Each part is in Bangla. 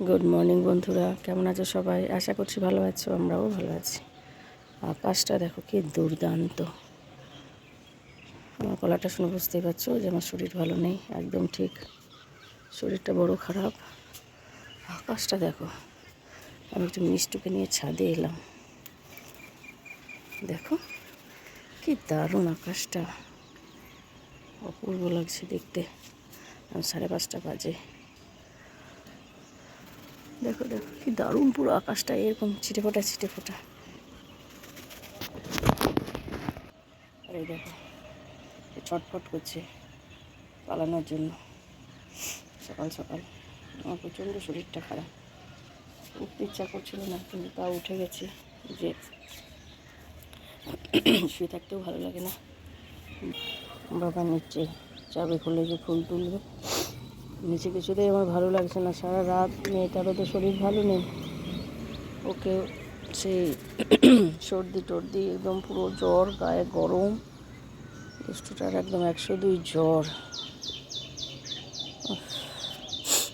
গুড মর্নিং বন্ধুরা। কেমন আছো সবাই? আশা করছি ভালো আছো, আমরাও ভালো আছি। আকাশটা দেখো কি দুর্দান্ত। আমার গলাটা শুনে বুঝতেই পারছ যে আমার শরীর ভালো নেই, একদম ঠিক। শরীরটা বড় খারাপ। আকাশটা দেখো, আমি একটু মিষ্টুকে নিয়ে ছাদে এলাম। দেখো কি দারুণ আকাশটা। অপূর্ব লাগছে দেখতে। সাড়ে পাঁচটা বাজে। দেখো দেখো, কি দারুণ পুরো আকাশটা, এরকম ছিটে ফোটা ছিটে ফোটা এই দেখো ছটফট করছে পালানোর জন্য। সকাল সকাল। আমার প্রচণ্ড শরীরটা খারাপ। উঠতে ইচ্ছা করছিল না, কিন্তু তা উঠে গেছে যে শুয়ে থাকতেও ভালো লাগে না। বাবা নিচে চাবি খুলে যে ফুল তুলবে। নিচে কিছুতেই আমার ভালো লাগছে না। সারা রাত মেয়েটারও তো শরীর ভালো নেই। ওকে সেই সর্দি টর্দি, একদম পুরো জ্বর, গায়ে গরম দুষ্টুটার একদম একশো দুই জ্বর।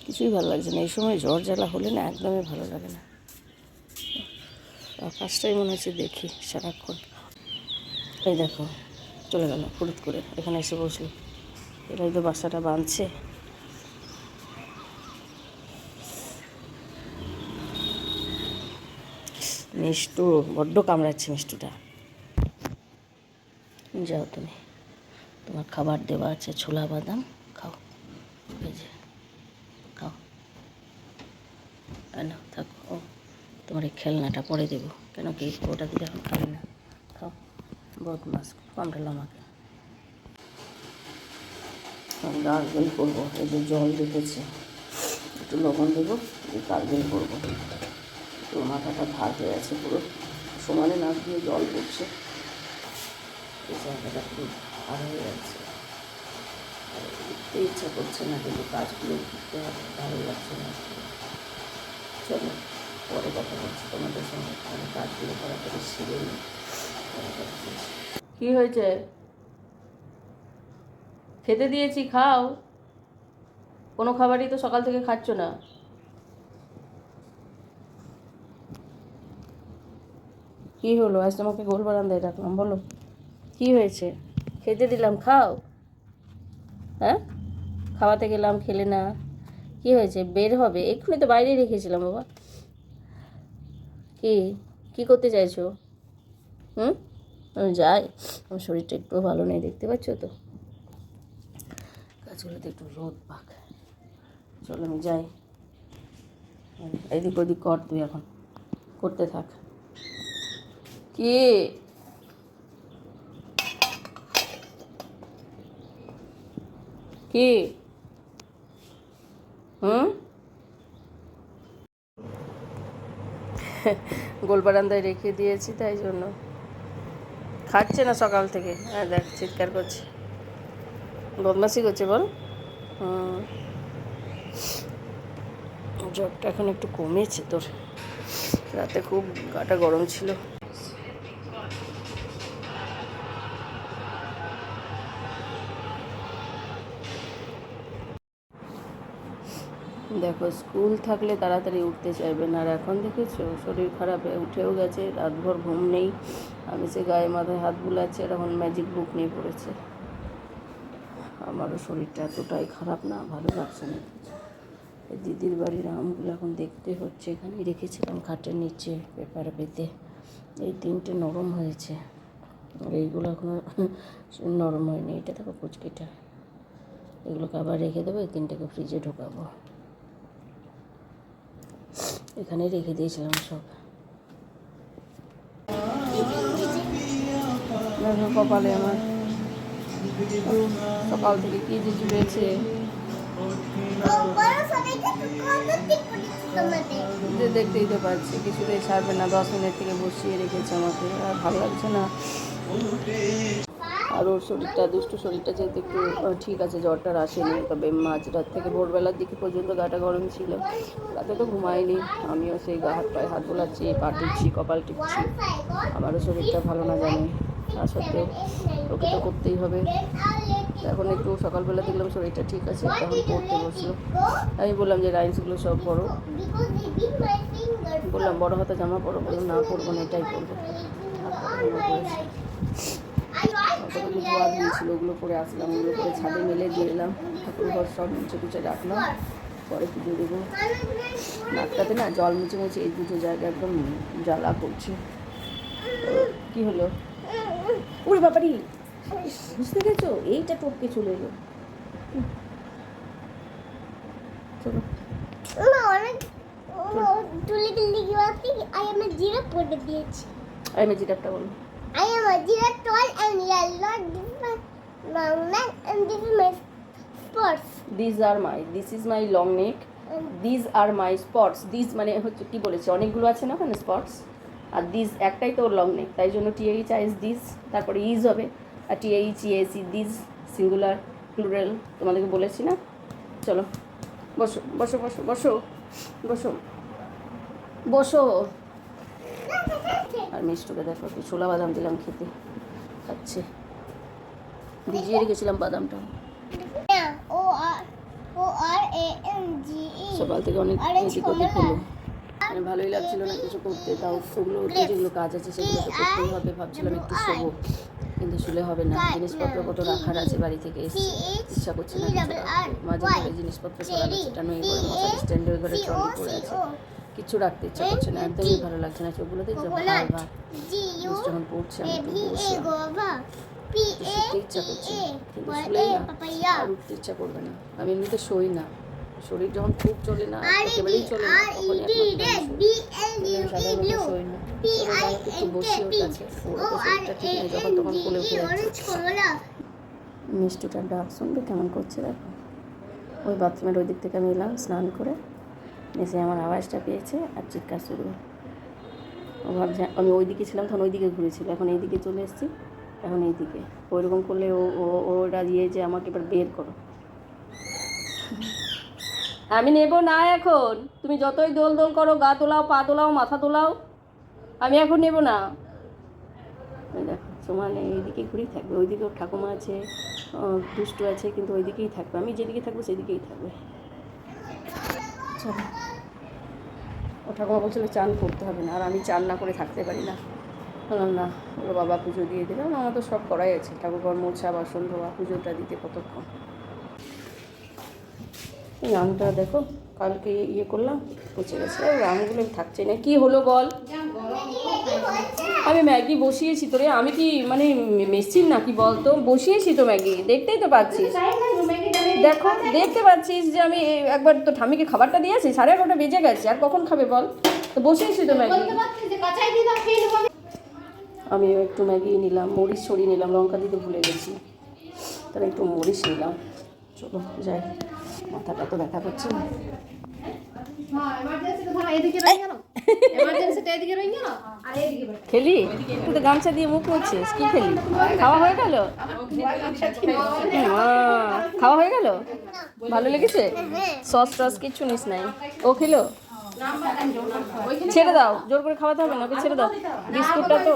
কিছুই ভালো লাগছে না। এই সময় জ্বর জ্বালা হলে না একদমই ভালো লাগে না। আকাশটাই মনে হচ্ছে দেখি সারাক্ষণ। এই দেখো, চলে গেল, হলুদ করে। এখানে এসে বসল। এরাই তো বাসাটা বাঁধছে। মিষ্টু, বড্ড কামড়াচ্ছে মিষ্টুটা। যাও তুমি। তোমার খাবার দেওয়া আছে, ছোলা, বাদাম, খাও। যে, খাও। কেন? থাকো, ও, তোমার এই খেলনাটা পরে দেবো। কেন কি? ওটা দিলে এখন খাবে না। খাও। বদমাস, কামড়ালো আমাকে। গার্গেল করব, এই যে জল রেখেছে একটু লবণ দেবো, দিয়ে গার্গেল করব। তো মাথাটা ভার হয়ে আছে পুরো। সমানে নাক দিয়ে জল পড়ছে। জায়গাটা খুব ভার হয়ে যাচ্ছে। আর উঠতে ইচ্ছা করছে না কিন্তু কাজগুলো করতে হবে ভালো লাগছে না। চলো, পরে কথা বলছি তোমাদের সঙ্গে। আমি কাজগুলো তাড়াতাড়ি সেরে বলছি। কি হয়েছে? খেতে দিয়েছি, খাও। কোনো খাবারই তো সকাল থেকে খাচ্ছ না। কি হলো? আজ তোমাকে গোল বারান্দায় রাখলাম, বলো। কি হয়েছে? খেতে দিলাম, খাও। হ্যাঁ? খাওয়াতে গেলাম, খেলে না। কি হয়েছে? বের হবে। এক্ষুনি তো বাইরে রেখেছিলাম, বাবা। কি? কি করতে চাইছো? হুম? আমি যাই। আমার শরীরটা একটু ভালো নেই, দেখতে পাচ্ছ তো? গাছগুলোতে একটু রোদ পাক। চলো, আমি যাই। এদিক ওদিক কর তুই এখন। করতে থাক। কি? কি? গোল বারান্দায় রেখে দিয়েছি তাই জন্য। খাচ্ছে না সকাল থেকে? হ্যাঁ দেখ, চিৎকার করছে। বদমাসি করছে, বল। জ্বরটা এখন একটু কমেছে তোর। রাতে খুব গাটা গরম ছিল। দেখো, স্কুল থাকলে তাড়াতাড়ি উঠতে চাইবে না। আর এখন দেখেছ, শরীর খারাপ উঠেও গেছে, রাতভর ঘুম নেই। আমি সে গায়ে মাথায় হাত বুলাচ্ছে, আর এখন ম্যাজিক বুক নিয়ে পড়েছে। আমারও শরীরটা এতটাই খারাপ না, ভালো লাগছে না। দিদির বাড়ির আমগুলো এখন দেখতে হচ্ছে, এখানেই রেখেছিলাম খাটের নিচে পেপার পেতে। এই তিনটে নরম হয়েছে এইগুলো এখনও নরম হয়নি। এটা দেখো কুচকিটা এগুলোকে আবার রেখে দেবো, এই তিনটাকে ফ্রিজে ঢোকাবো। এখানে রেখে দিয়েছিলাম সব। কপালে আমার। সকাল থেকে কি যে জুড়েছে দেখতেই তো পাচ্ছি, কিছুতেই ছাড়বে না। দশ মিনিট থেকে বসিয়ে রেখেছে আমাকে, আর ভালো লাগছে না। আর ওর শরীরটা, দুষ্ট শরীরটা যেহেতু একটু ঠিক আছে জ্বরটার আসেনি, তবে মাঝরাত থেকে ভোরবেলার দিকে পর্যন্ত গাটা গরম ছিল। রাতে তো ঘুমাইনি, আমিও সেই গা হাত পায়ে হাত বোলাচ্ছি, পা টিপছি, কপাল টিপছি, আমারও শরীরটা ভালো না জানে, তা সত্ত্বেও ওকে তো করতেই হবে। এখন একটু সকালবেলা দেখলাম শরীরটা ঠিক আছে, তখন পড়তে বসল। আমি বললাম যে রাইন্সগুলো সব পড়ো। বললাম, বড় হাতে জামা পরো বললাম না, পরবো না, এটাই পরবো। কতগুলো ধোয়া দিয়েছিল ওগুলো পরে আসলাম ওগুলো পরে ছাদে মেলে দিয়ে এলাম ঠাকুর ঘর সব মুছে টুচে রাখলাম পরে পুজো দেবো। নাকটাতে না জল মুছে মুছে এই দুটো জায়গা একদম জ্বালা করছে। কি হলো? ওরে বাবারি বুঝতে পেরেছ? এইটা টপকে চলে এলো। চলো। তুলি তুলি কি বলছি আই এম এ জিরো পড়ে দিয়েছি। আমি মেজিটাপটা বলো। I am a zero tall and yellow. This is my long neck and this is my spots. This are my this is my long neck this are my spots this মানে হচ্ছে কি বলেছে অনেকগুলো আছে না ওখানে স্পটস আর দিস একটাই তো লং নেক তাই জন্য T H I S this তারপরে ইজ হবে। আর T H E S E this singular plural তোমাদেরকে বলেছি না? চলো বসো বসো বসো বসো বসো বসো। আর মিষ্টুকে দেখো একটু ছোলা বাদাম দিলাম খেতে। খাচ্ছে। ভিজিয়ে রেখেছিলাম বাদামটা. সকাল থেকে অনেক এদিক ওদিক হলো। মানে ভালোই লাগছিল না কিছু করতে তাও ওতে যেগুলো কাজ আছে সেগুলো তো করতেই হবে ভাবছিলাম একটু শোবো। কিন্তু শুলে হবে না। জিনিসপত্র কত রাখার আছে বাড়ি থেকে এসে। ইচ্ছা করছে না মাঝে মাঝে জিনিসপত্র সরানো সেটানো এই করে মশারি স্ট্যান্ডের ঘরে ট্রলি পড়ে আছে। কিছু রাখতে ইচ্ছা করছে না একদমই ভালো লাগছে না চোখগুলো দেখছ? ভার Coconut. ভার যখন পড়ছে আমি. P একটু A ইচ্ছা করছে কিন্তু শুলেই না আর উঠতে ইচ্ছা করবে না। আমি এমনিতে শোই না। শরীর যখন খুব চলে না E একেবারেই চলে না E তখনই সাধারণত শোই না। একটু বসি ওর কাছে ওর তো শরীরটা ঠিক নেই যখন তখন কোলে উঠে E যাচ্ছে। কমলা। মিষ্টুটার ডাক শুনবে কেমন করছে দেখো? ওই বাথরুমের ওই দিক থেকে আমি এলাম স্নান করে। এসে আমার আওয়াজটা পেয়েছে আর চিৎকার শুরু। ও ভাবছে, আমি ওই দিকে ছিলাম, তখন ওই দিকে ঘুরেছিল। এখন এই দিকে চলে এসেছি, এখন এই দিকে ওইরকম করলে ও ওরা দিয়ে যে আমাকে এবার বের করো। আমি নেব না এখন। তুমি যতই দোল দোল করো, গা তোলাও পা তোলাও মাথা তোলাও আমি এখন নেব না। দেখো সমানে এইদিকে ঘুরেই থাকবে। ওইদিকে ওর ঠাকুমা আছে দুষ্টু আছে, কিন্তু ওইদিকেই থাকবে। আমি যেদিকে থাকব, সেদিকেই থাকবে। চলো ও ঠাকুমা বলছিল চান করতে হবে না, আর আমি চান না করে থাকতে পারি না। বললাম, না, ওর বাবা পুজো দিয়ে দিলাম আমার তো সব করাই আছে ঠাকুর ঘর মোছা, বাসন ধোয়া, পুজোটা দিতে কতক্ষণ? এই আমটা দেখো, কালকে ইয়ে করলাম, পচে গেছে। ওই আমগুলো থাকছে না। কি হলো বল? আমি ম্যাগি বসিয়েছি তোরে। আমি কি মানে মেশিন নাকি বল তো বসিয়েছি তো ম্যাগি, দেখতেই তো পাচ্ছিস। দেখো দেখতে পাচ্ছিস যে আমি একবার তো ঠামিকে খাবারটা দিয়েছি সাড়ে এগারোটা বেজে গেছে আর কখন খাবে বল? তো বসিয়েছি তো ম্যাগি। আমি। একটু ম্যাগি নিলাম মরিচ ছড়িয়ে নিলাম লঙ্কা দিতে ভুলে গেছি। তাহলে একটু মরিচ নিলাম। চলো যাই মাথাটা তো ব্যথা করছে না। খেলি? তুই তো গামছা দিয়ে মুখ মুছছিস কি খেলি? খাওয়া হয়ে গেল? খাওয়া হয়ে গেল? ভালো লেগেছে? সস টস কিচ্ছু নিস নাই। ও খেলো? ছেড়ে দাও, জোর করে খাওয়াতে হবে না, ওকে ছেড়ে দাও। বিস্কুটটা তো।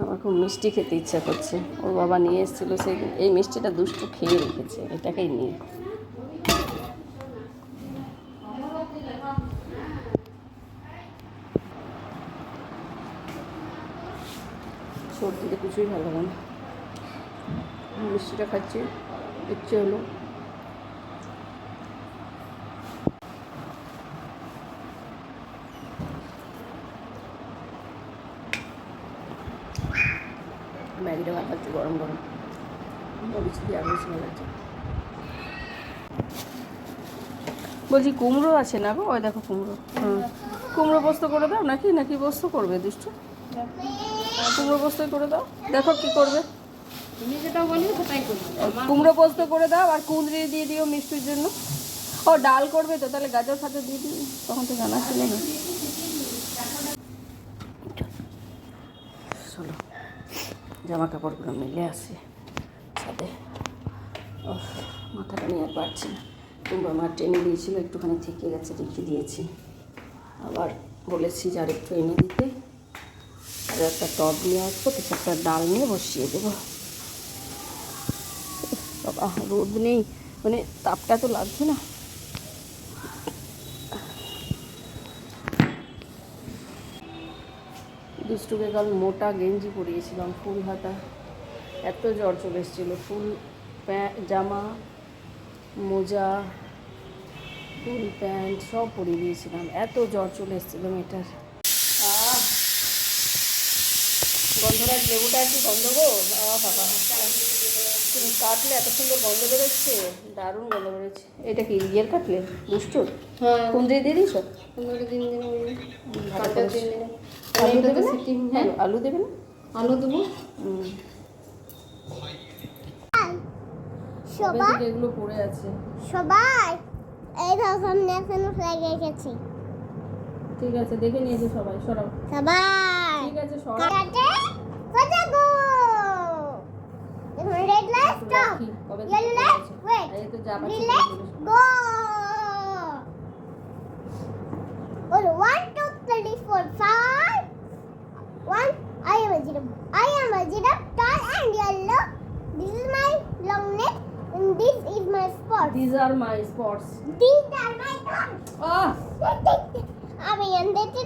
আমার খুব মিষ্টি খেতে ইচ্ছা করছে। ওর বাবা নিয়ে এসেছিল, সেই এই মিষ্টিটা দুষ্টু খেয়ে রেখেছে, এটাকেই নিয়ে। সর্দিতে কিছুই ভালো লাগে না মিষ্টিটা খাচ্ছি, ইচ্ছে হলো। ম্যাগিটা গরম গরম। ভালো বলছি কুমড়ো আছে না গো? ওই দেখো কুমড়ো। হুম। কুমড়ো পোস্ত করে দাও নাকি? নাকি পোস্ত করবে দুষ্টু? কুমড়ো পোস্তই করে দাও। দেখো কি করবে। কুমড়ো পোস্ত করে দাও আর কুঁদরি দিয়ে দিও মিষ্টির জন্য। ও, ডাল করবে তো, তাহলে গাজর ফাজর দিয়ে দিই তখন তো জানা ছিল না। চলো, জামা কাপড়গুলো মিলে আসে সাথে মাথাটা নিয়ে আর পারছি না। টুম্বা আমার টেনে দিয়েছিল, একটুখানি থেকে গেছে, রেখে দিয়েছি। আবার বলেছি যে আর একটু এনে দিতে। আর একটা টব নিয়ে আসব, কিছু একটা ডাল নিয়ে বসিয়ে দেবো। রোদ নেই মানে তাপটা তো লাগছে না। দুষ্টুকে কাল মোটা গেঞ্জি পরিয়েছিলাম, ফুল হাতা। এত জ্বর চলে এসেছিল, ফুল প্যা- জামা, মোজা, ফুল প্যান্ট সব পরিয়ে দিয়েছিলাম। এত জ্বর চলে এসেছিল মেয়েটার। গন্ধরাজ লেবুটা একটু গন্ধ গো? বাবা তুমি কাটলে এত সুন্দর গন্ধ বেরোচ্ছে দারুণ গন্ধ বেরোচ্ছে। এটা কি ইয়ের কাটলে? দুষ্টুর? হ্যাঁ। কুন্দ্রি দিয়ে দিয়েছ? দিন আলু দেবে হ্যাঁ হ্যাঁ। আলু দেবে না? আলু দেবো। সবাই এগুলো পড়ে আছে। সবাই এই ফ্ল্যাগ ঠিক আছে দেখে নিয়েছে সবাই সরাও। সবাই আছে কারাতে কোথা go red light stop yellow light wait এই তো যা green light go Well, one, two, three, four, five. One, I am a giraffe. I am a giraffe, tall and yellow. This is my long neck, and this is my spot. These are my spots. These are my arms. Ah আমি এন্ডেতে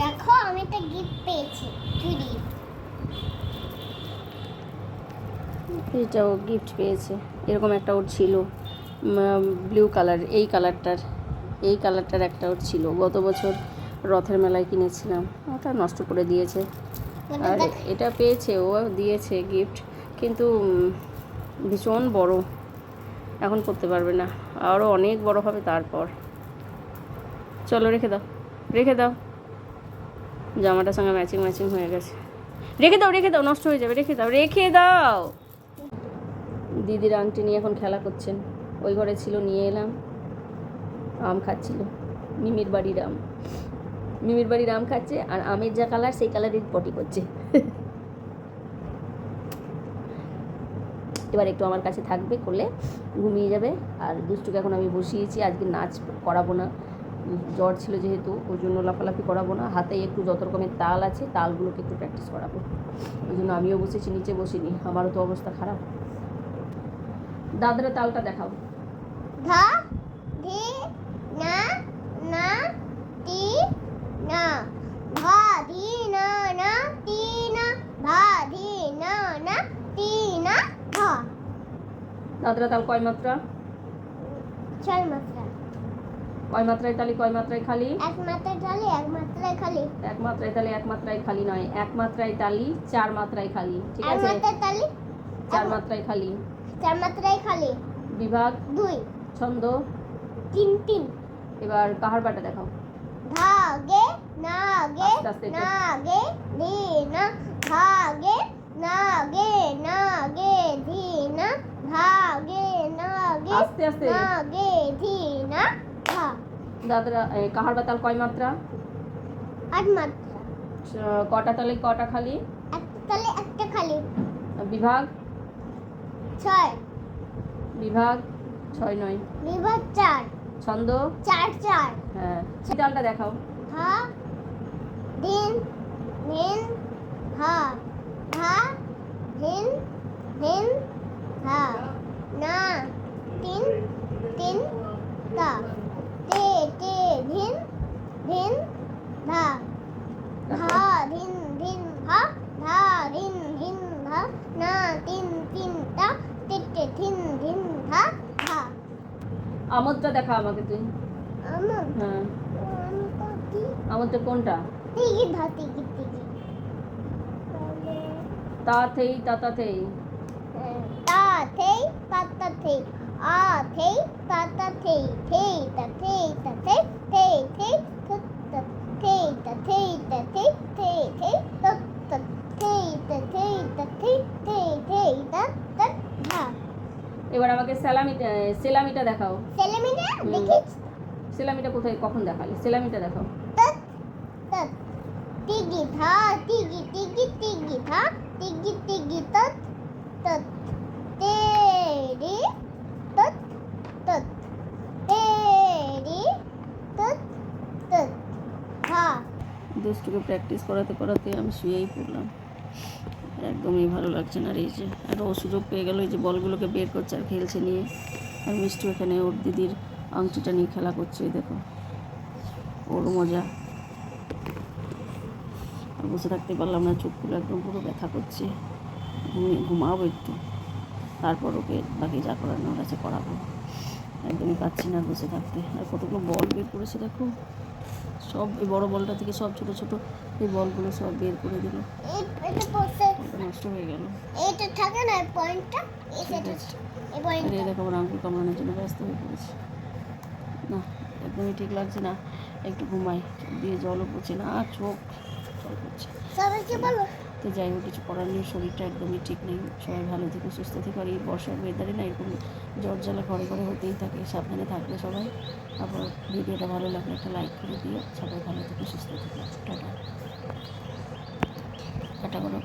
দেখো আমি একটা গিফট পেয়েছি চুরি। এটাও গিফট পেয়েছে। এরকম একটা ওর ছিল ব্লু কালার এই কালারটার এই কালারটার একটা ওর ছিল। গত বছর রথের মেলায় কিনেছিলাম ওটা নষ্ট করে দিয়েছে। আর এটা পেয়েছে ও দিয়েছে গিফট কিন্তু ভীষণ বড়। এখন করতে পারবে না। আরও অনেক বড় হবে তারপর। চলো রেখে দাও রেখে দাও। জামাটার সঙ্গে ম্যাচিং ম্যাচিং হয়ে গেছে। রেখে দাও রেখে দাও, নষ্ট হয়ে যাবে, রেখে দাও রেখে দাও। দিদির আংটি নিয়ে এখন খেলা করছেন। ওই ঘরে ছিল, নিয়ে এলাম। আম খাচ্ছিল। মিমির বাড়ির আম। মিমির বাড়ির আম খাচ্ছে আর আমের যা কালার সেই কালারের পটি করছে। এবার একটু আমার কাছে থাকবে, করলে ঘুমিয়ে যাবে। আর দুষ্টুকে এখন আমি বসিয়েছি, আজকে নাচ করাবো না। জ্বর ছিল যেহেতু ওই জন্য লাফালাফি করাবো না। হাতে একটু যত রকমের তাল আছে তালগুলোকে একটু প্র্যাকটিস করাবো। ওই জন্য আমিও বসেছি নিচে বসিনি। আমারও তো অবস্থা খারাপ। দাদরা তালটা দেখাও। ধা ধি না না টি না। ধি না না টি না। ধি না না টি না ধা। দাদরা তাল কয় মাত্রা? ছয় মাত্রা। কয় মাত্রায় তালি কয় মাত্রায় খালি? এক মাত্রায় ঢালি এক মাত্রায় খালি। এক মাত্রায় তালি এক মাত্রায় খালি নয়। এক মাত্রায় তালি চার মাত্রায় খালি ঠিক আছে? এক মাত্রায় তালি চার মাত্রায় খালি। চার মাত্রায় খালি। বিভাগ? দুই। ছন্দ? তিন তিন। এবার কাহার বাটা দেখাও? ধা গে না গে আস্তে আস্তে একটু। না গে ধি না দাদরা কাহার বাতাল কয় মাত্রা? আট মাত্রা। কটা তালে কটা খালি? একটা তালে একটা খালি। বিভাগ? ছয়। বিভাগ? ছয় নয়। বিভাগ চার। ছন্দ? চার চার। হ্যাঁ। তালটা দেখাও। ধা দিন দিন ধা ধা দিন দিন ধা না তিন তিন তা। তে তে ধিন ধিন ধা। ধা ধিন ধিন ধা। ধা ধিন ধিন ধা। না তিন তিন তা। তে তে ধিন ধিন ধা ধা। আমোদটা দেখা আমাকে তুই। আমার হ্যাঁ। কোনটা কি? আমোদটা কোনটা? টিকি ধা টিকি টিকি তা থেই তাতা থেই। তা থেই তাতা থেই। আ থেই তাতা থেই থেই তা থেই তা থেই থেই থেই থুত তা থেই তা থেই তা থেই থেই থেই তত থেই তা থেই তা থেই থেই থেই তা তা স্যালামিটা সেলামিটা দেখাও। সেলেমিনা হুম। দেখিস সেলামিটা কোথায় কখন দেখালে? সেলামিটা দেখাও। তত তত টিগি থা টিগি টিগি টিগি থা টিগি টিগি তত তত তেরি তত তত তেরি তত তত থা দুষ্টুকে প্র্যাকটিস করাতে করাতে আমি শুয়েই পড়লাম। একদমই ভালো লাগছে না আর এই যে। আর ও সুযোগ পেয়ে গেল এই যে বলগুলোকে বের করছে আর খেলছে নিয়ে। আর মিষ্টি এখানে ওর দিদির আংটিটা নিয়ে খেলা করছে দেখো। ওর মজা। আর বসে থাকতে পারলাম না, চোখগুলো একদম পুরো ব্যথা করছে। ঘুমিয়ে, ঘুমাবো একটু। তারপর ওকে বাকি যা করানো কাছে করাবো। একদমই পাচ্ছি না বসে থাকতে। আর কতগুলো বল বের করেছে দেখো। সব এই বড় বলটা থেকে সব ছোট ছোট এই বলগুলো সব বের করে দিল। নষ্ট হয়ে গেল। এটা থাকে না পয়েন্টটা। এই দেখো আমার আঙ্গুল কামড়ানোর জন্য ব্যস্ত হয়ে পড়েছে। না, একদমই ঠিক লাগছে না। একটু ঘুমাই, দিয়ে জলও পড়ছে না, আর চোখ জল পড়ছে। সবাইকে বলো। তো যাই হোক, কিছু করার নেই, শরীরটা একদমই ঠিক নেই। সবাই ভালো থেকো, সুস্থ থেকো। আর এই বর্ষার ওয়েদারে না এরকম জ্বর জ্বালা ঘরে ঘরে হতেই থাকে, সাবধানে থাকবে সবাই। আবার ভিডিওটা ভালো লাগলে একটা লাইক করে দিও। সবাই ভালো থেকো, সুস্থ থেকো। টাটা। টাটা করো